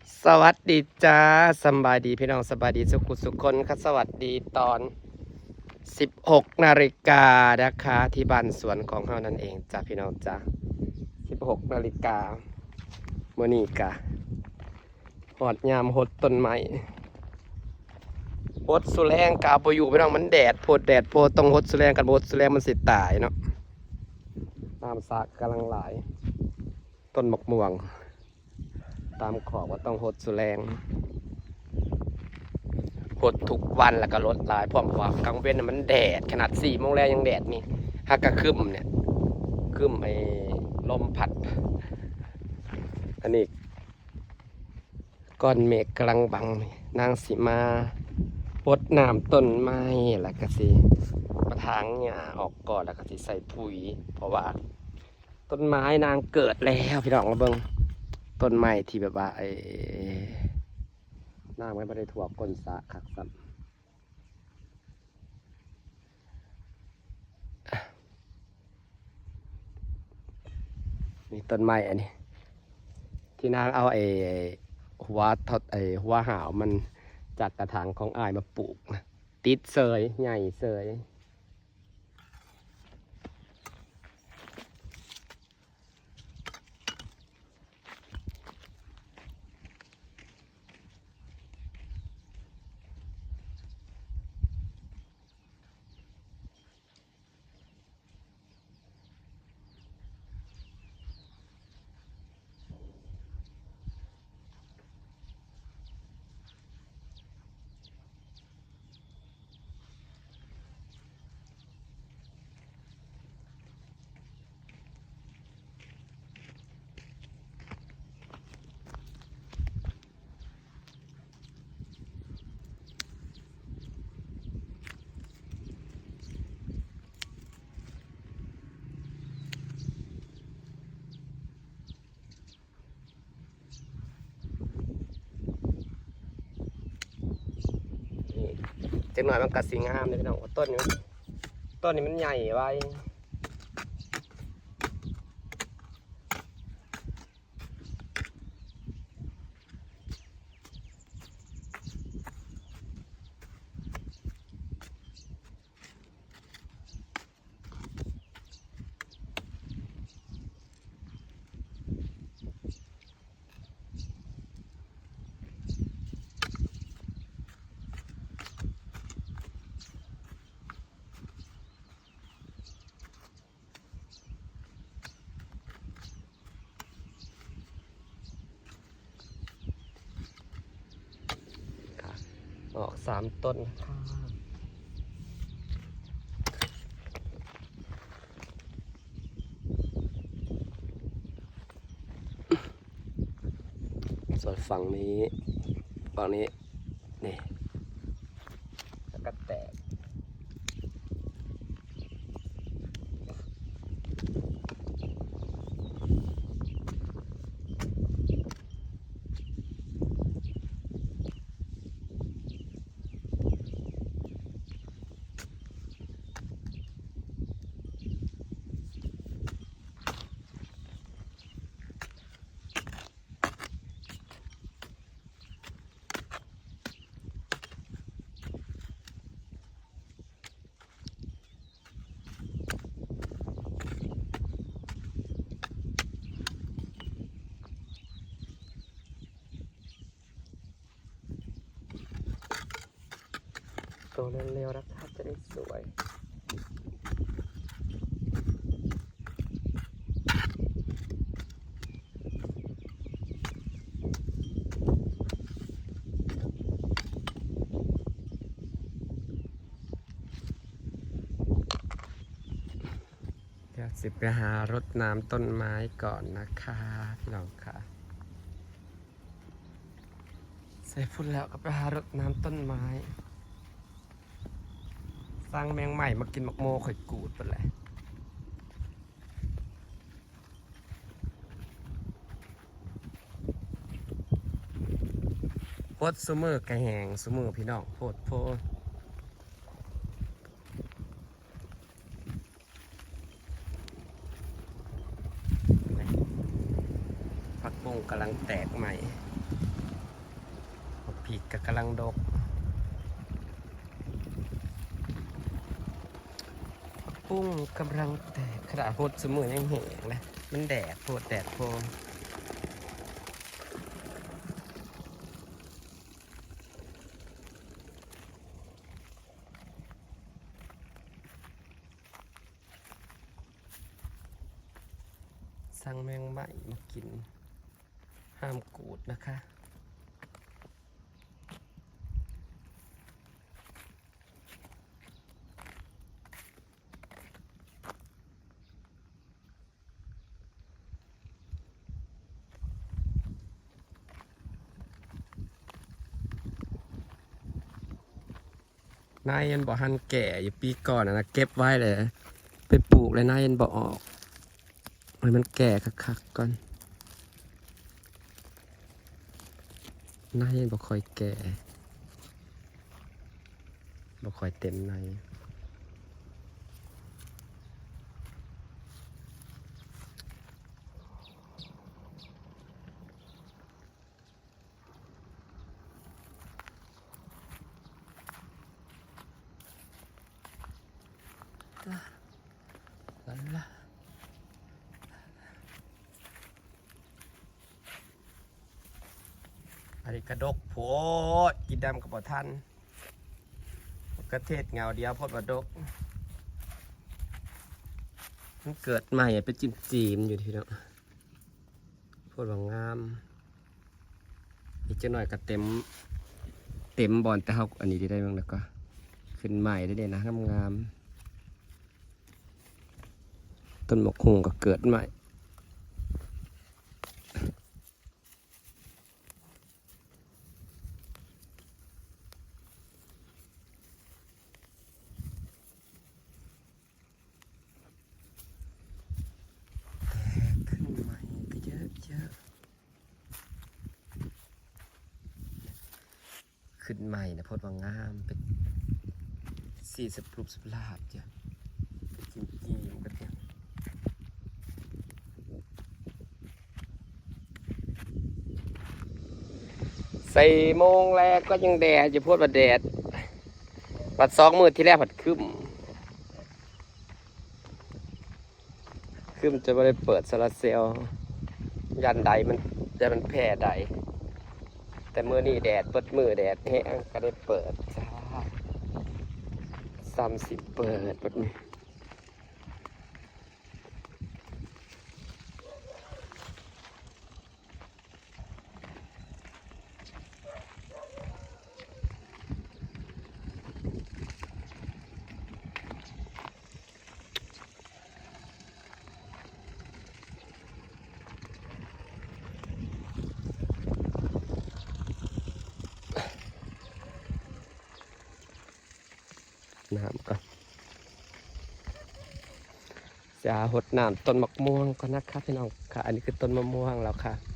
สวัสดีจ้าสบายดีพี่น้องสบายดีสุขุสุขคนครับสวัสดีตอน 16นาฬิกานะคะที่บ้านสวนของเฮานั่นเองจ้าพี่น้องจ้า16นาฬิกาเมื่อนี้กะหอดยามหดต้นไม้หดสุแรงกาบอยู่พี่น้องมันแดดโพดแดดโพดต้องหดสุแรงกันหดสุแรงมันสิตายเนาะน้ำสากกำลังไหลายต้นมะม่วง ตามขอบว่าต้องหดสุแรงหดทุกวันแล้วก็ลดลายพร้อมว่ากลางเว้นน่มันแดด ขนาดสี่โมงแล้วยังแดดนี่ฮักกะคึมเนี่ยคึมไอ้ลมพัด อันนี้ก้อนเมฆกำลังบัง นางสีมาปดน้ำต้นไม้แล้วก็สิประทางหญ้าออกก่อนแล้วก็สิใส่ปุ๋ย เพราะว่า ต้นไม้นางเกิดแล้วพี่น้องมาเบิ่ง ต้นไม้ที่แบบว่าไอ้น้ำไม่ได้ถ่วก้นสะคักซ้ำนี่ต้นไม้อันนี้ ที่นางเอาไอ้หัวทดไอ้หัวหาวมันจากกระถางของอายมาปลูก ติดเสยใหญ่เสย นี่ จังหน่อยมันกัดสีงามเลยพี่น้องต้นนี้ต้นนี้มันใหญ่ไว้ ออกสามต้นค่ะส่วนฝั่งนี้ฝั่งนี้แล้วก็แตก โตเร็วๆนะครับจะได้สวยเดี๋ยวสิไปหารดน้ำต้นไม้ก่อนนะคะพี่น้องค่ะใส่ฝุ่นแล้วก็ไปหารดน้ำต้นไม้ สร้างแมงใหม่มากินมักโมข่อยกูดไปเลยโพดสมือกระแหงสมือพี่น้องโพดโพดผักบุ้งกำลังแตกใหม่ผีกกำลังดกผัก ปุ้งกำลังแตกขนาดโพดสมือยังแหงเลยมันแดดโพดแดดโพสั่งแมงไม้มากิน ห้ามกูดนะคะ นายยันบอกหันแก่อยู่ปีก่อนนะเก็บไว้เลย ไปปลูกเลยนายยันบอกออกให้มันแก่คักๆก่อนนายบ่ค่อยแก่บ่ค่อยเต็มใน กระดกโพดกินดำกับบ่ทันกระเทศเงาเดียวพดบดก มันเกิดใหม่เป็นจิมจีมๆอยู่ทีเนาะพดว่างาม อีกจะหน่อยก็เต็ม เต็มบอลแต่เขาอันนี้ได้บ้างแล้วก็ ขึ้นใหม่ได้เลยนะงามๆต้นหมกหุงก็เกิดใหม่ ขึ้นใหม่ก็เยอะเยอะ ขึ้นใหม่นะพดว่างามเป็นสี่สิบรูปสิบลาบจ้ะเป็นจริงจริงๆกันเนี่ยสี่โมงแรกก็ยังแดดจะพูดว่าแดดปัดสองมือที่แรกผัดคึมคือมันจะไม่ได้เปิดโซลารเซลยันใดมันจะมันแพร่ใด แต่มือนี่แดดเปิดมือแดดแห้งก็ได้เปิดจ้าสามสิบเปิดเปิดมือ น้ำก่อนจะหดน้ำต้นมะม่วงก่อนนะครับพี่น้องค่ะ อันนี้คือต้นมะม่วงแล้วค่ะ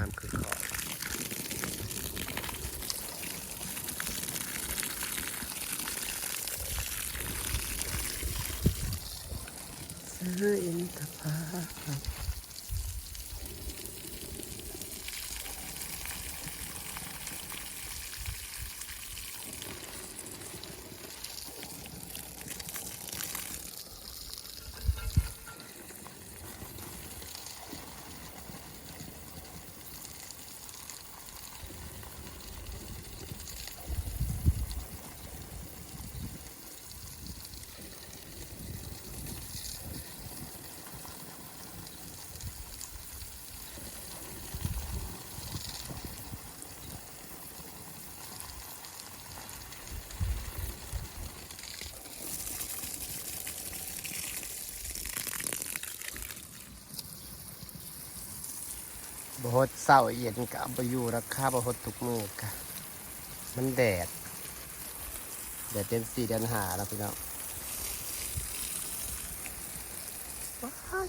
น้ำคือขอบเสื้ออินท บฮดเศร้าเย็นกับอยู่ราคาบฮดทุกมือกะมันแดด แดดเดือนสี่เดือนหาแล้วพี่น้องว้า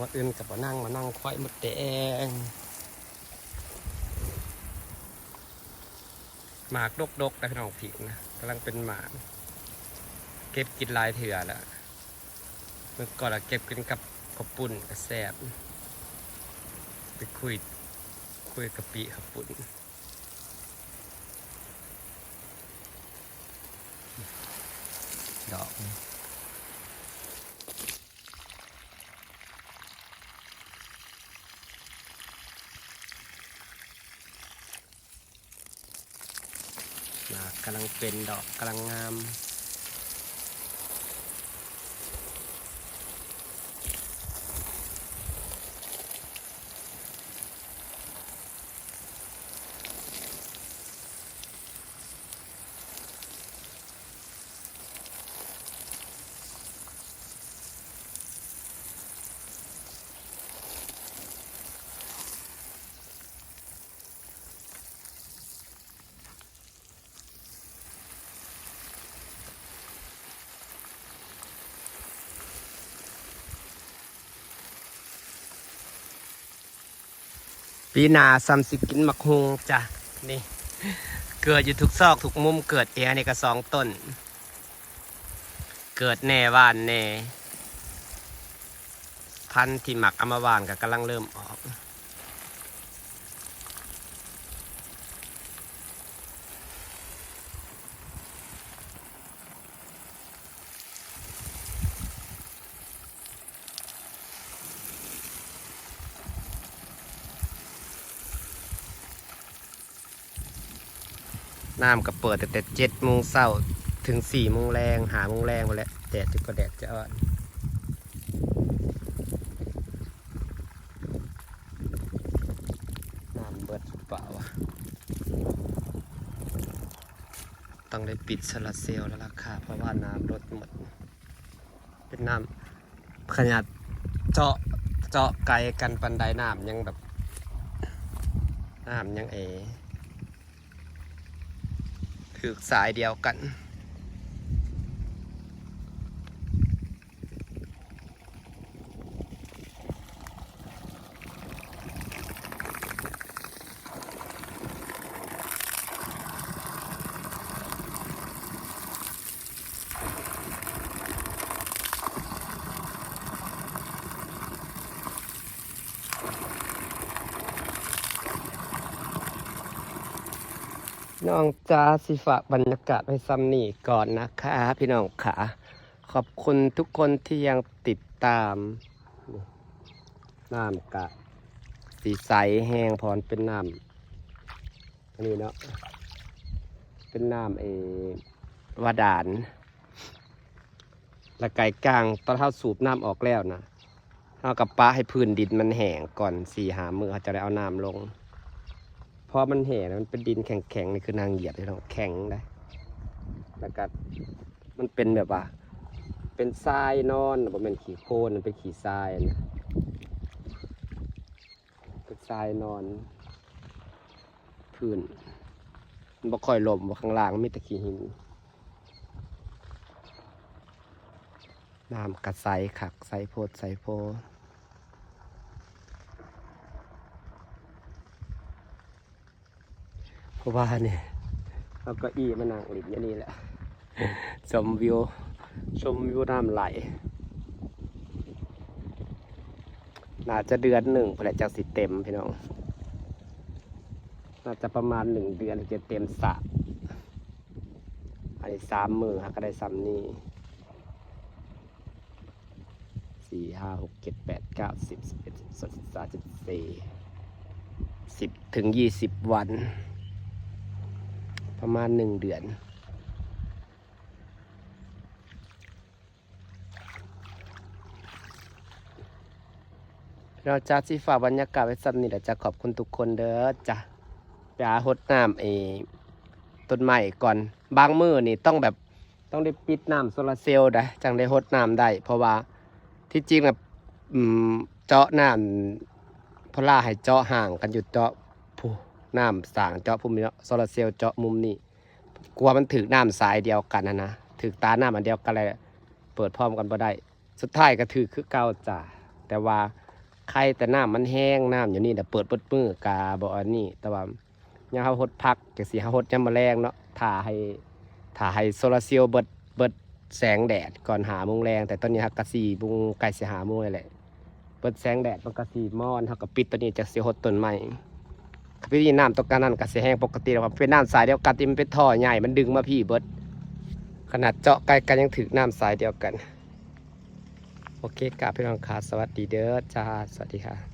มาอื่นกับมานั่งมานั่งควายมดแดงหมากดกๆนะพี่น้องผิกนะกำลังเป็นหมาก เก็บกินลายเถื่อแล้ว เมื่อก่อนเราเก็บกินกับข้าวปุ้นกับแซบไปคุยคุยกับปีข้าวปุ้นดอกนี่ดอกกำลังเป็นดอกกำลังงาม ปีนาซัมสิกินมะฮุงจ้ะนี่เกิดอยู่ทุกซอกทุกมุมเกิดเอในี่ก็สองต้น เกิดแน่วานแน่ พันธุ์ที่หมักเอามาวานก็กำลังเริ่มออก น้ำก็เปิดแต่แต่เจ็ดโมงเช้าถึงสี่โมงแรงหาโมงแรงไปแล้วแดดจะก็แดดจะอ่อนน้ำเบิดเปล่าวะต้องได้ปิดโซลาร์เซลล์แล้วล่ะค่ะ เพราะว่าน้ำลดหมด เป็นน้ำขนาดเจาะเจาะไกลกันปันไดน้ำยังแบบน้ำยังเอ ถือสายเดียวกัน น้องจ้าสิฝากบรรยากาศไว้ซ้ำนี่ก่อนนะคะ พี่น้องขาขอบคุณทุกคนที่ยังติดตามน้ำกะ สีใสแห้งพรเป็นน้ำอันนี้เนาะเป็นน้ำเอวาดานแล้วไก่กลางตอนเท้าสูบน้ำออกแล้วนะเอากับป้าให้พื้นดินมันแห้งก่อนสี่หามือเขาจะได้เอาน้ำลง พอมันแห่นะมันเป็นดินแข็งๆนี่คือนางเหยียบที่เราแข็งได้แล้วก็มันเป็นแบบว่า เป็นทรายนอนบ่แม่นขี้โคลนมันเป็นขี้ทรายนะเป็นทรายนอนพื้นมันบ่ค่อยลมบ่ข้างล่างมันมีต่ขี้หินน้ำกัดใสขักใสโพดใสโพ เพราะว่าเนี่ยเอาเก็อีมานั่งหลินอย่างนี้แหละชมวิวชมวิวน้ำไหลน่าจะเดือนหนึ่งแหละจากสิเต็มพี่น้อง น่าจะประมาณหนึ่งเดือนถึงจะเต็มสระอันนี้สามมือฮะก็ได้ซ้ำนี่สี่ห้าหกเจ็ดแปดเก้าสิบสิบเอ็ดสิบสองสิบสามสิบสี่สิบถึงยี่สิบวัน ประมาณหนึ่งเดือน เราจะสิฝาบรรยากาศไว้ซ้ำนี่แหละจะขอบคุณทุกคนเด้อจ้ะไปหาหดน้ำเอต้นไม้ก่อน บางมือนี่ต้องแบบต้องได้ปิดน้ำโซลาร์เซลล์ได้จังได้หดน้ำได้ เพราะว่าที่จริงน่ะอืมเจาะน้ำพลาให้เจาะห่างกันอยู่เจาะ น้ำสางเจาะพุ่มเนาะโซลาร์เซลล์เจาะมุมนี้กลัวมันถึกน้ำสายเดียวกันนะนะถึกตาหน้ำอันเดียวกันเลยเปิดพร้อมกันบ่ได้ สุดท้ายก็ถือคือเก่าจ้ะแต่ว่าใครแต่น้ำมันแห้งน้ำอยู่นี่แต่เปิดเปิดมือกาบ่อันนี้แต่ว่ายังเฮาหดพักจังซี่เฮาหดยามาแรงเนาะถ่าให้ถ่าให้โซลาร์เซลล์เบิดเบิดแสงแดดก่อนหาโมงแรง แต่ตอนนี้ฮักกะ4โมงใกล้สิหามงแล้วแหละเบิดแสงแดดมันก็สิมอนฮาก็ปิดตัวนี้จักสิหดต้นไม้ พี่นี่น้ำตกกันนั่นก็สิแห้งปกติแล้วครับเป็นน้ำสายเดียวกันที่มันเป็นท่อใหญ่มันดึงมาพี่เบิดขนาดเจาะไกลกันยังถึกน้ำสายเดียวกัน โอเคกราบพี่น้องค่ะสวัสดีเด้อจ้าสวัสดีค่ะ